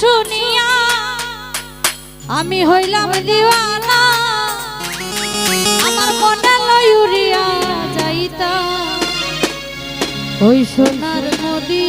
শুনিয়া আমি হইলাম দিওয়ানা। আমার মনে লয়ুরিয়া যাইতা। ওই সোনার নদী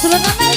怎么弄啊？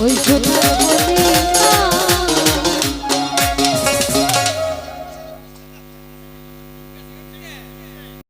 ওই ছোট